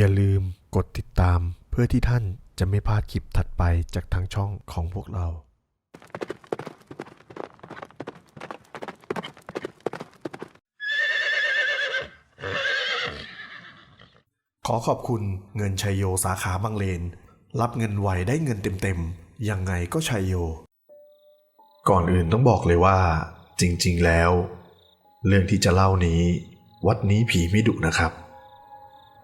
อย่าลืมกดติดตามเพื่อที่ท่านจะไม่พลาดคลิปถัดไปจากทางช่องของพวกเราขอขอบคุณเงินชัยโยสาขาบางเลน รับเงินไวได้เงินเต็มๆ ยังไงก็ชัยโย ก่อนอื่นต้องบอกเลยว่า จริงๆแล้ว เรื่องที่จะเล่านี้ วัดนี้ผีไม่ดุนะครับ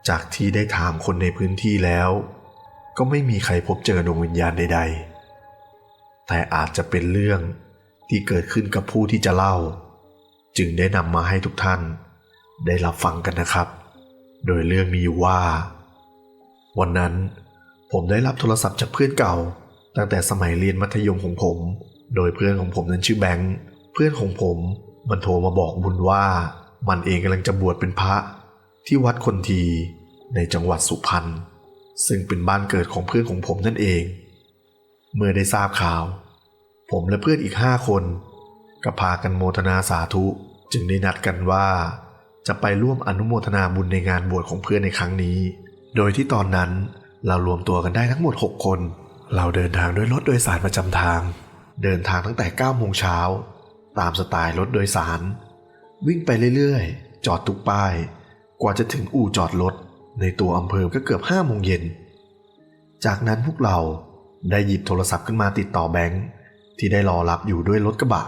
จากที่ได้ถามคนในพื้นที่แล้ว ก็ไม่มีใครพบเจอดวงวิญญาณใด ๆ แต่อาจจะเป็นเรื่องที่เกิดขึ้นกับผู้ที่จะเล่า จึงได้นำมาให้ทุกท่าน ได้รับฟังกันนะครับ โดยเรื่องมีอยู่ว่า วันนั้นผมได้รับโทรศัพท์จากเพื่อนเก่า ตั้งแต่สมัยเรียนมัธยมของผม โดยเพื่อนของผมนั้นชื่อแบงค์เพื่อนของผมมันโทรมาบอกบุญว่า มันเองกำลังจะบวชเป็นพระ ที่วัดคนทีในจังหวัดสุพรรณซึ่งเป็นบ้านเกิดของเพื่อนของผมนั่นเอง เมื่อได้ทราบข่าว ผมและเพื่อนอีกห้าคนก็พากันโมทนาสาธุจึงได้นัดกันว่า จะไปร่วมอนุโมทนาบุญในงานบวชของเพื่อนในครั้งนี้ โดยที่ตอนนั้นเรารวมตัวกันได้ทั้งหมด 6 คน เราเดินทางด้วยรถโดยสารประจำทาง เดินทางตั้งแต่9โมงเช้า ตามสไตล์รถโดยสาร วิ่งไปเรื่อยๆ จอดทุกป้าย ว่าจะถึงอู่จอดรถในตัวอำเภอก็เกือบ5โมงเย็น จากนั้นพวกเราได้หยิบโทรศัพท์ขึ้นมาติดต่อแบงค์ที่ได้รอรับอยู่ด้วยรถกระบะ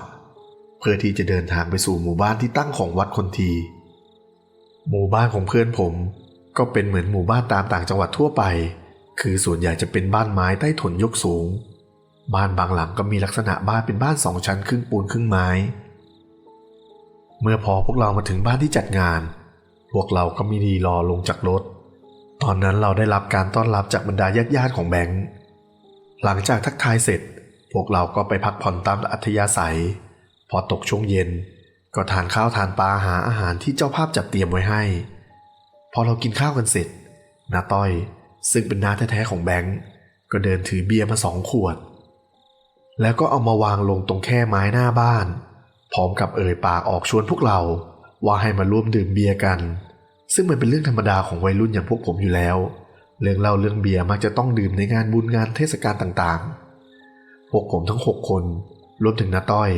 เพื่อที่จะเดินทางไปสู่หมู่บ้านที่ตั้งของวัดคนที หมู่บ้านของเพื่อนผม ก็เป็นเหมือนหมู่บ้านตามต่างจังหวัดทั่วไป คือส่วนใหญ่จะเป็นบ้านไม้ใต้ถุนยกสูง บ้านบางหลังก็มีลักษณะบ้านเป็นบ้านสองชั้นครึ่งปูนครึ่งไม้ เมื่อพอพวกเรามาถึงบ้านที่จัดงาน วกเราก็มีดีรอลงจากรถ ตอนนั้นเราได้รับการต้อนรับจากบรรดาญาติญาติของแบงค์หลังจากทักทายเสร็จ พวกเราก็ไปพักผ่อนตามอัธยาศัย พอตกช่วงเย็น ก็ทานข้าวทานปลาหาอาหารที่เจ้าภาพจัดเตรียมไว้ให้ พอเรากินข้าวกันเสร็จนาต้อยซึ่งเป็นน้าแท้ๆของแบงค์ก็เดินถือเบียร์มาสองขวด แล้วก็เอามาวางลงตรงแค่ไม้หน้าบ้าน พร้อมกับเอ่ยปากออกชวนพวกเราว่าให้มาร่วมดื่มเบียร์กัน ซึ่งมันเป็นเรื่องธรรมดาของวัยรุ่นอย่างพวกผมอยู่แล้ว เรื่องเล่าเรื่องเบียร์มักจะต้องดื่มในงานบุญงานเทศกาลต่างๆ พวกผมทั้งหกคนรวมถึงน้าต้อย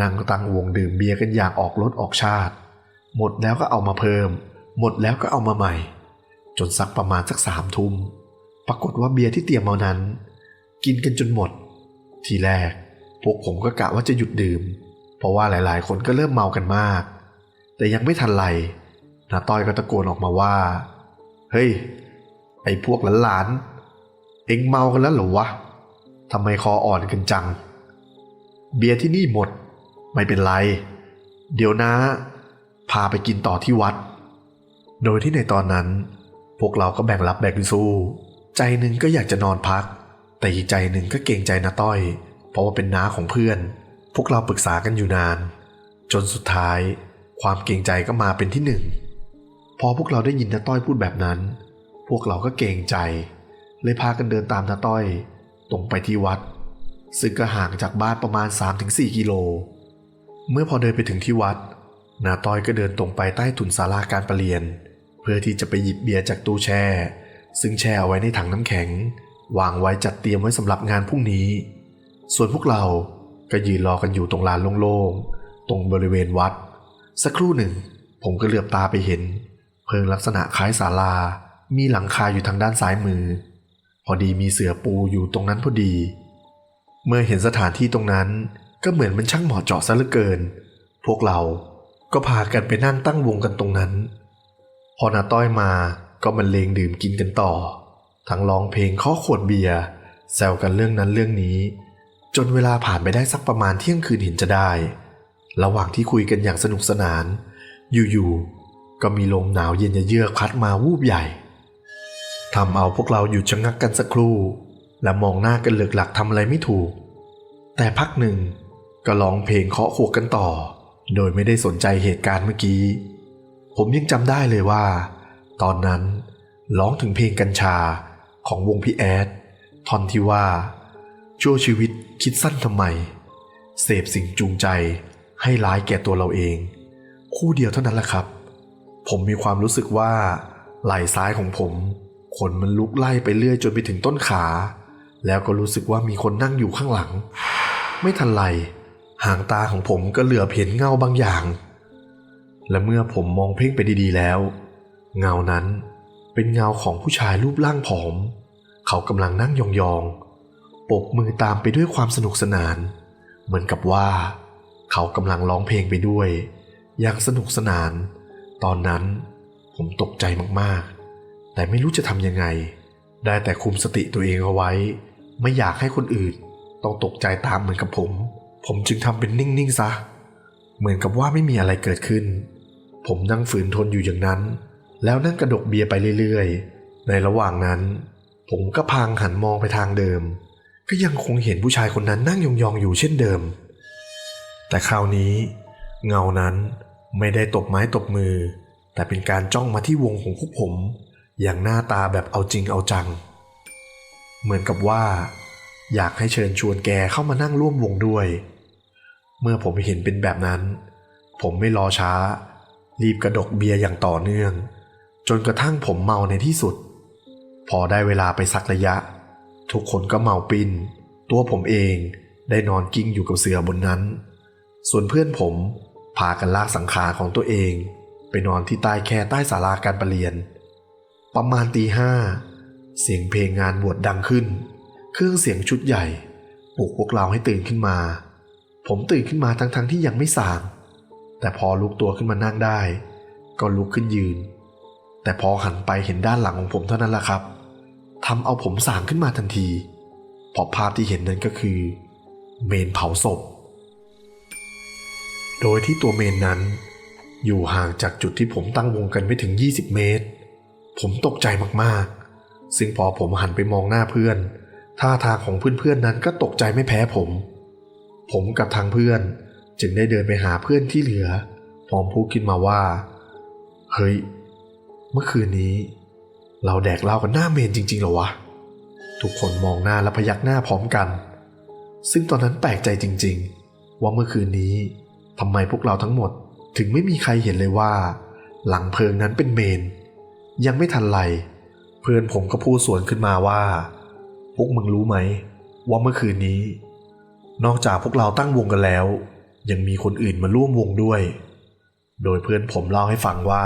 นั่งตั้งวงดื่มเบียร์กันอย่างออกรถออกชาติ หมดแล้วก็เอามาเพิ่ม หมดแล้วก็เอามาใหม่ จนสักประมาณสักสามทุ่มปรากฏว่าเบียร์ที่เตรียมมานั้น กินกันจนหมด ทีแรก พวกผมก็กะว่าจะหยุดดื่ม เพราะว่าหลายๆ คนก็เริ่มเมากันมาก แต่ยังไม่ทันไร นาต้อยก็ตะโกนออกมาว่า เฮ้ย ไอ้พวกหลานๆ เอ็งเมากันแล้วหรอวะทำไมคออ่อนกันจัง เบียร์ที่นี่หมด ไม่เป็นไร เดี๋ยวนะ พาไปกินต่อที่วัด โดยที่ในตอนนั้น พวกเราก็แบ่งรับแบ่งสู้ ใจหนึ่งก็อยากจะนอนพัก แต่อีกใจหนึ่งก็เกรงใจนาต้อย เพราะว่าเป็นน้าของเพื่อน พวกเราปรึกษากันอยู่นาน จนสุดท้าย ความเกรงใจก็มาเป็นที่หนึ่ง พอพวกเราได้ยินนาต้อยพูดแบบนั้น พวกเราก็เกรงใจ เลยพากันเดินตามนาต้อย ตรงไปที่วัด ซึ่งก็ห่างจากบ้านประมาณ 3-4 กิโล เมื่อพอเดินไปถึงที่วัด นาต้อยก็เดินตรงไปใต้ถุนศาลาการประเรียน เพื่อที่จะไปหยิบเบียร์จากตู้แช่ ซึ่งแช่เอาไว้ในถังน้ำแข็ง วางไว้จัดเตรียมไว้สำหรับงานพรุ่งนี้ ส่วนพวกเราก็ยืนรอกันอยู่ตรงลานโล่งๆ ตรงบริเวณวัด สักครู่หนึ่ง ผมก็เหลือบตาไปเห็น เพิงลักษณะคล้ายศาลา มีหลังคาอยู่ทางด้านซ้ายมือ พอดีมีเสือปูอยู่ตรงนั้นพอดี เมื่อเห็นสถานที่ตรงนั้นก็เหมือนมันช่างเหมาะเจาะซะเหลือเกิน พวกเราก็พากันไปนั่งตั้งวงกันตรงนั้น พอนาต้อยมาก็มันเลงดื่มกินกันต่อ ทั้งร้องเพลงข้อขวดเบียร์แซวกันเรื่องนั้นเรื่องนี้ จนเวลาผ่านไปได้สักประมาณเที่ยงคืนเห็นจะได้ ระหว่างที่คุยกันอย่างสนุกสนาน อยู่ๆ ก็มีลมหนาวเย็นเยือกพัดมาวูบใหญ่ทำเอาพวกเราหยุดชะงักกันสักครู่ และมองหน้ากันเหลือกหลักทำอะไรไม่ถูก แต่พักหนึ่งก็ร้องเพลงเคาะขวกกันต่อ โดยไม่ได้สนใจเหตุการณ์เมื่อกี้ ผมยังจำได้เลยว่า ตอนนั้นร้องถึงเพลงกัญชาของวงพี่แอดท่อนที่ว่า ชั่วชีวิตคิดสั้นทำไม เสพสิ่งจูงใจให้ร้ายแก่ตัวเราเอง คู่เดียวเท่านั้นแหละครับ ผมมีความรู้สึกว่า ไหล่ซ้ายของผมขนมันลุกไล่ไปเรื่อยจนไปถึงต้นขา แล้วก็รู้สึกว่ามีคนนั่งอยู่ข้างหลัง ไม่ทันไรหางตาของผมก็เหลือเห็นเงาบางอย่าง และเมื่อผมมองเพ่งไปดีๆแล้ว เงานั้นเป็นเงาของผู้ชายรูปร่างผอม เขากำลังนั่งยองๆปบมือตามไปด้วยความสนุกสนาน เหมือนกับว่า เขากำลังร้องเพลงไปด้วย อย่างสนุกสนาน ตอนนั้นผมตกใจมากๆ แต่ไม่รู้จะทำยังไง ได้แต่คุมสติตัวเองเอาไว้ ไม่อยากให้คนอื่น ต้องตกใจตามเหมือนกับผม ผมจึงทำเป็นนิ่งๆซะ เหมือนกับว่าไม่มีอะไรเกิดขึ้น ผมนั่งฝืนทนอยู่อย่างนั้น แล้วนั่งกระดกเบียร์ไปเรื่อยๆ ในระหว่างนั้น ผมก็พางหันมองไปทางเดิม ก็ยังคงเห็นผู้ชายคนนั้นนั่งยองๆอยู่เช่นเดิม แต่คราวนี้ เงานั้น ไม่ได้ตบไม้ตบมือ แต่เป็นการจ้องมาที่วงของพวกผม อย่างหน้าตาแบบเอาจริงเอาจัง เหมือนกับว่า อยากให้เชิญชวนแกเข้ามานั่งร่วมวงด้วย เมื่อผมเห็นเป็นแบบนั้น ผมไม่รอช้า รีบกระดกเบียร์อย่างต่อเนื่อง จนกระทั่งผมเมาในที่สุด พอได้เวลาไปสักระยะ ทุกคนก็เมาปินตัวผมเองได้นอนกิ้งอยู่กับเสือบนนั้น ส่วนเพื่อนผม พากันลากสังขารของตัวเอง ไปนอนที่ใต้แค่ใต้ศาลาการประเรียน ประมาณตีห้าเสียงเพลงงานบวชดังขึ้น เครื่องเสียงชุดใหญ่ปลุกพวกเราให้ตื่นขึ้นมา ผมตื่นขึ้นมาทั้งๆทที่ยังไม่สาง แต่พอลุกตัวขึ้นมานั่งได้ ก็ลุกขึ้นยืน แต่พอหันไปเห็นด้านหลังของผมเท่านั้นแหละครับทำเอาผมสางขึ้นมาทันทีเพราะภาพที่เห็นนั้นก็คือ เมนเผาศพ โดยที่ตัวเมนนั้น อยู่ห่างจากจุดที่ผมตั้งวงกันไม่ถึง 20 เมตร ผมตกใจมากๆ ซึ่งพอผมหันไปมองหน้าเพื่อน ท่าทางของเพื่อนๆนนั้นก็ตกใจไม่แพ้ผม ผมกับทางเพื่อนจึงได้เดินไปหาเพื่อนที่เหลือ พร้อมพูดขึ้นมาว่า เฮ้ย เมื่อคืนนี้ เราแดกเหล้ากันหน้าเมนจริงๆเหรอวะ ทุกคนมองหน้าและพยักหน้าพร้อมกัน ซึ่งตอนนั้นแปลกใจจริง ๆ ว่าเมื่อคืนนี้ ทำไมพวกเราทั้งหมดถึงไม่มีใครเห็นเลยว่า หลังเพลิงนั้นเป็นเมน ยังไม่ทันไรเพื่อนผมก็พูดสวนขึ้นมาว่า พวกมึงรู้ไหม ว่าเมื่อคืนนี้ นอกจากพวกเราตั้งวงกันแล้ว ยังมีคนอื่นมาร่วมวงด้วย โดยเพื่อนผมเล่าให้ฟังว่า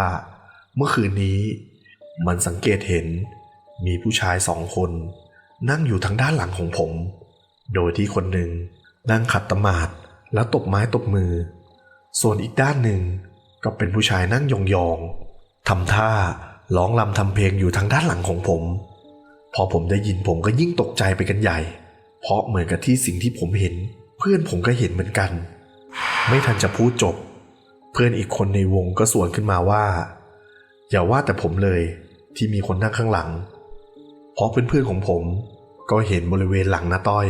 เมื่อคืนนี้ มันสังเกตเห็น มีผู้ชายสองคน นั่งอยู่ทางด้านหลังของผม โดยที่คนหนึ่งนั่งขัดตมาดแล้วตบไม้ตบมือ ส่วนอีกด้านหนึ่งก็เป็นผู้ชายนั่งยองๆทำท่าร้องรำทำเพลงอยู่ทางด้านหลังของผม พอผมได้ยินผมก็ยิ่งตกใจไปกันใหญ่ เพราะเหมือนกับที่สิ่งที่ผมเห็น เพื่อนผมก็เห็นเหมือนกัน ไม่ทันจะพูดจบ เพื่อนอีกคนในวงก็สวนขึ้นมาว่า อย่าว่าแต่ผมเลยที่มีคนนั่งข้างหลัง เพราะเพื่อนๆของผมก็เห็นบริเวณหลังน้าต้อย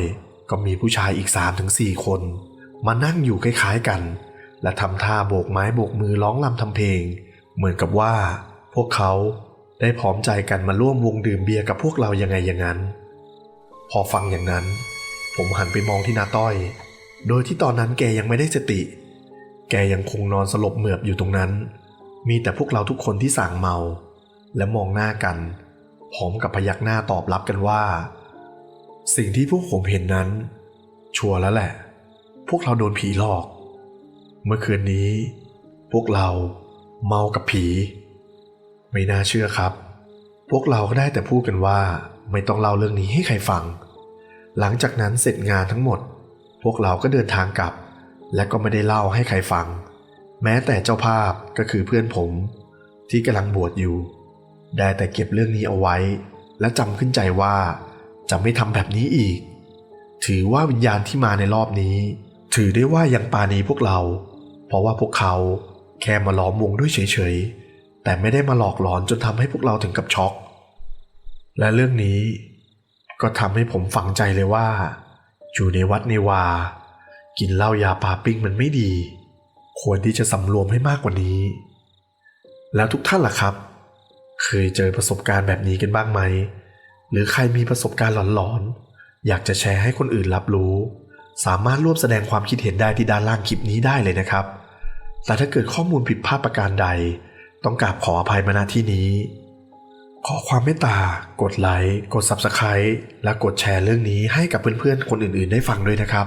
ก็มีผู้ชายอีก3-4ถึงคน มานั่งอยู่คล้ายๆกัน และทำท่าโบกไม้โบกมือร้องรำทำเพลง เหมือนกับว่า พวกเขาได้พร้อมใจกันมาร่วมวงดื่มเบียร์กับพวกเรายังไงอย่างนั้น พอฟังอย่างนั้น ผมหันไปมองที่นาต้อย โดยที่ตอนนั้นแกยังไม่ได้สติ แกยังคงนอนสลบเหมือบอยู่ตรงนั้น มีแต่พวกเราทุกคนที่สั่งเมา และมองหน้ากัน พร้อมกับพยักหน้าตอบรับกันว่า สิ่งที่พวกผมเห็นนั้น ชัวร์แล้วแหละ พวกเราโดนผีหลอก เมื่อคืนนี้ พวกเราเมากับผี ไม่น่าเชื่อครับ พวกเราก็ได้แต่พูดกันว่าไม่ต้องเล่าเรื่องนี้ให้ใครฟัง หลังจากนั้นเสร็จงานทั้งหมด พวกเราก็เดินทางกลับ และก็ไม่ได้เล่าให้ใครฟัง แม้แต่เจ้าภาพก็คือเพื่อนผม ที่กำลังบวชอยู่ ได้แต่เก็บเรื่องนี้เอาไว้ และจำขึ้นใจว่า จะไม่ทำแบบนี้อีก ถือว่าวิญญาณที่มาในรอบนี้ ถือได้ว่ายังปาณีพวกเรา เพราะว่าพวกเขาแค่มาล้อมวงด้วยเฉยๆ แต่ไม่ได้มาหลอกหลอนจนทำให้พวกเราถึงกับช็อก และเรื่องนี้ก็ทำให้ผมฝังใจเลยว่า อยู่ในวัดในวา กินเหล้ายาปาปิ้งมันไม่ดี ควรที่จะสำรวมให้มากกว่านี้ แล้วทุกท่านล่ะครับ เคยเจอประสบการณ์แบบนี้กันบ้างไหม หรือใครมีประสบการณ์หลอนๆ อยากจะแชร์ให้คนอื่นรับรู้ สามารถร่วมแสดงความคิดเห็นได้ที่ด้านล่างคลิปนี้ได้เลยนะครับ แต่ถ้าเกิดข้อมูลผิดพลาดประการใด ต้องกราบขออภัยมาณที่นี้ ขอความเมตตา กดไลค์ กด Subscribe และกดแชร์เรื่องนี้ให้กับเพื่อนๆ คนอื่นๆ ได้ฟังด้วยนะครับ